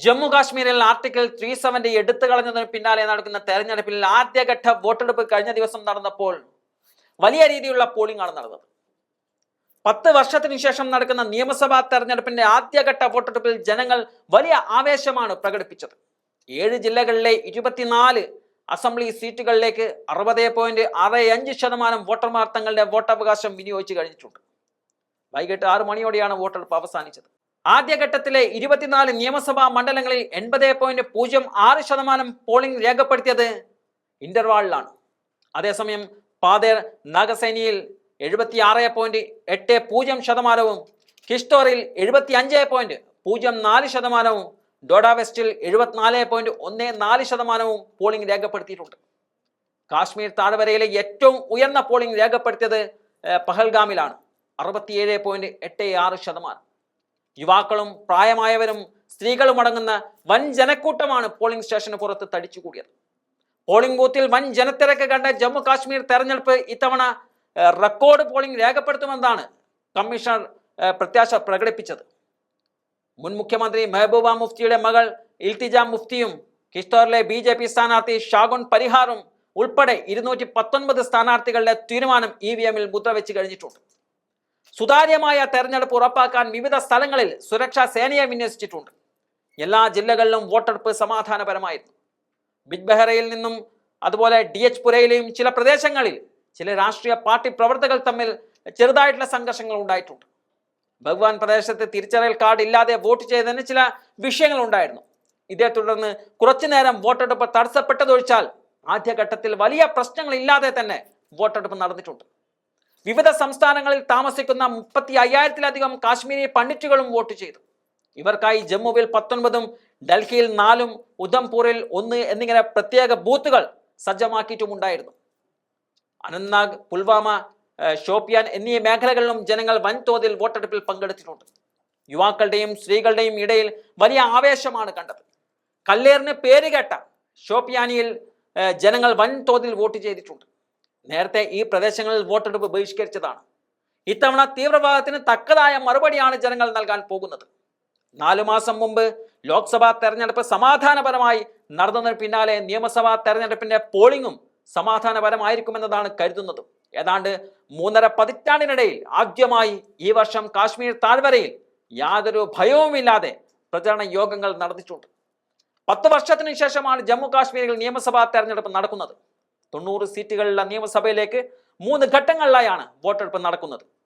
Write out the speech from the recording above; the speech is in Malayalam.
ജമ്മു കാശ്മീരിൽ ആർട്ടിക്കിൾ ത്രീ സെവന്റി എടുത്തു കളഞ്ഞതിന് പിന്നാലെ നടക്കുന്ന തെരഞ്ഞെടുപ്പിൽ ആദ്യഘട്ട വോട്ടെടുപ്പ് കഴിഞ്ഞ ദിവസം നടന്നപ്പോൾ വലിയ രീതിയിലുള്ള പോളിംഗ് ആണ് നടന്നത്. പത്ത് വർഷത്തിനു ശേഷം നടക്കുന്ന നിയമസഭാ തെരഞ്ഞെടുപ്പിന്റെ ആദ്യഘട്ട വോട്ടെടുപ്പിൽ ജനങ്ങൾ വലിയ ആവേശമാണ് പ്രകടിപ്പിച്ചത്. ഏഴ് ജില്ലകളിലെ ഇരുപത്തിനാല് അസംബ്ലി സീറ്റുകളിലേക്ക് അറുപത് പോയിന്റ് ആറ് അഞ്ച് ശതമാനം വോട്ടർമാർ തങ്ങളുടെ വോട്ടവകാശം വിനിയോഗിച്ചു കഴിഞ്ഞിട്ടുണ്ട്. വൈകിട്ട് ആറ് മണിയോടെയാണ് വോട്ടെടുപ്പ് അവസാനിച്ചത്. ആദ്യഘട്ടത്തിലെ ഇരുപത്തിനാല് നിയമസഭാ മണ്ഡലങ്ങളിൽ എൺപത് പോയിന്റ് പൂജ്യം ആറ് ശതമാനം പോളിംഗ് രേഖപ്പെടുത്തിയത് ഇന്റർവാളിലാണ്. അതേസമയം പാതേർ നാഗസേനിയിൽ എഴുപത്തി ആറ് പോയിന്റ് എട്ട് പൂജ്യം ശതമാനവും കിഷ്തോറിൽ എഴുപത്തി അഞ്ച് പോയിന്റ് പൂജ്യം നാല് ശതമാനവും ഡോഡ വെസ്റ്റിൽ എഴുപത്തിനാല് പോയിന്റ് ഒന്ന് നാല് ശതമാനവും പോളിംഗ് രേഖപ്പെടുത്തിയിട്ടുണ്ട്. കാശ്മീർ താഴ്വരയിലെ ഏറ്റവും ഉയർന്ന പോളിംഗ് രേഖപ്പെടുത്തിയത് പഹൽഗാമിലാണ്. അറുപത്തിയേഴ് പോയിന്റ് എട്ട് ആറ് ശതമാനം. യുവാക്കളും പ്രായമായവരും സ്ത്രീകളും അടങ്ങുന്ന വൻ ജനക്കൂട്ടമാണ് പോളിംഗ് സ്റ്റേഷന് പുറത്ത് തടിച്ചുകൂടിയത്. പോളിംഗ് ബൂത്തിൽ വൻ ജനത്തിരക്ക് കണ്ട ജമ്മു കാശ്മീർ തെരഞ്ഞെടുപ്പ് ഇത്തവണ റെക്കോർഡ് പോളിംഗ് രേഖപ്പെടുത്തുമെന്നാണ് കമ്മീഷണർ പ്രത്യാശ പ്രകടിപ്പിച്ചത്. മുൻ മുഖ്യമന്ത്രി മെഹബൂബ മുഫ്തിയുടെ മകൾ ഇൽത്തിജ മുഫ്തിയും കിഷ്തോറിലെ ബി ജെ പി സ്ഥാനാർത്ഥി ഷാഗുൻ പരിഹാറും ഉൾപ്പെടെ ഇരുന്നൂറ്റി പത്തൊൻപത് സ്ഥാനാർത്ഥികളുടെ തീരുമാനം ഇ വി എമ്മിൽ മുദ്രവെച്ച് കഴിഞ്ഞിട്ടുണ്ട്. സുതാര്യമായ തെരഞ്ഞെടുപ്പ് ഉറപ്പാക്കാൻ വിവിധ സ്ഥലങ്ങളിൽ സുരക്ഷാ സേനയെ വിന്യസിച്ചിട്ടുണ്ട്. എല്ലാ ജില്ലകളിലും വോട്ടെടുപ്പ് സമാധാനപരമായിരുന്നു. ബിഗ് ബെഹ്റയിൽ നിന്നും അതുപോലെ ഡി എച്ച് പുരയിലെയും ചില പ്രദേശങ്ങളിൽ ചില രാഷ്ട്രീയ പാർട്ടി പ്രവർത്തകർ തമ്മിൽ ചെറുതായിട്ടുള്ള സംഘർഷങ്ങൾ ഉണ്ടായിട്ടുണ്ട്. ഭഗവാൻ പ്രദേശത്ത് തിരിച്ചറിയൽ കാർഡ് ഇല്ലാതെ വോട്ട് ചെയ്തതിന് ചില വിഷയങ്ങൾ ഉണ്ടായിരുന്നു. ഇതേ തുടർന്ന് കുറച്ചു നേരം വോട്ടെടുപ്പ് തടസ്സപ്പെട്ടതൊഴിച്ചാൽ ആദ്യഘട്ടത്തിൽ വലിയ പ്രശ്നങ്ങൾ ഇല്ലാതെ തന്നെ വോട്ടെടുപ്പ് നടന്നിട്ടുണ്ട്. വിവിധ സംസ്ഥാനങ്ങളിൽ താമസിക്കുന്ന മുപ്പത്തി അയ്യായിരത്തിലധികം കാശ്മീരി പണ്ഡിറ്റുകളും വോട്ട് ചെയ്തു. ഇവർക്കായി ജമ്മുവിൽ പത്തൊൻപതും ഡൽഹിയിൽ നാലും ഉധംപൂരിൽ ഒന്ന് എന്നിങ്ങനെ പ്രത്യേക ബൂത്തുകൾ സജ്ജമാക്കിയിട്ടുമുണ്ടായിരുന്നു. അനന്ത്നാഗ് പുൽവാമ ഷോപ്പിയാൻ എന്നീ മേഖലകളിലും ജനങ്ങൾ വൻതോതിൽ വോട്ടെടുപ്പിൽ പങ്കെടുത്തിട്ടുണ്ട്. യുവാക്കളുടെയും സ്ത്രീകളുടെയും ഇടയിൽ വലിയ ആവേശമാണ് കണ്ടത്. കല്ലേറിന് പേരുകേട്ട ഷോപ്പിയാനിയിൽ ജനങ്ങൾ വൻതോതിൽ വോട്ട് ചെയ്തിട്ടുണ്ട്. നേരത്തെ ഈ പ്രദേശങ്ങളിൽ വോട്ടെടുപ്പ് ബഹിഷ്കരിച്ചതാണ്. ഇത്തവണ തീവ്രവാദത്തിന് തക്കതായ മറുപടിയാണ് ജനങ്ങൾ നൽകാൻ പോകുന്നത്. നാലു മാസം മുമ്പ് ലോക്സഭാ തെരഞ്ഞെടുപ്പ് സമാധാനപരമായി നടന്നതിന് പിന്നാലെ നിയമസഭാ തെരഞ്ഞെടുപ്പിന്റെ പോളിംഗും സമാധാനപരമായിരിക്കുമെന്നതാണ് കരുതുന്നത്. ഏതാണ്ട് മൂന്നര പതിറ്റാണ്ടിനിടയിൽ ആദ്യമായി ഈ വർഷം കാശ്മീർ താഴ്വരയിൽ യാതൊരു ഭയവുമില്ലാതെ പ്രചരണ യോഗങ്ങൾ നടന്നിട്ടുണ്ട്. പത്ത് വർഷത്തിന് ശേഷമാണ് ജമ്മു കാശ്മീരിൽ നിയമസഭാ തെരഞ്ഞെടുപ്പ് നടക്കുന്നത്. തൊണ്ണൂറ് സീറ്റുകളുള്ള നിയമസഭയിലേക്ക് മൂന്ന് ഘട്ടങ്ങളിലായാണ് വോട്ടെടുപ്പ് നടക്കുന്നത്.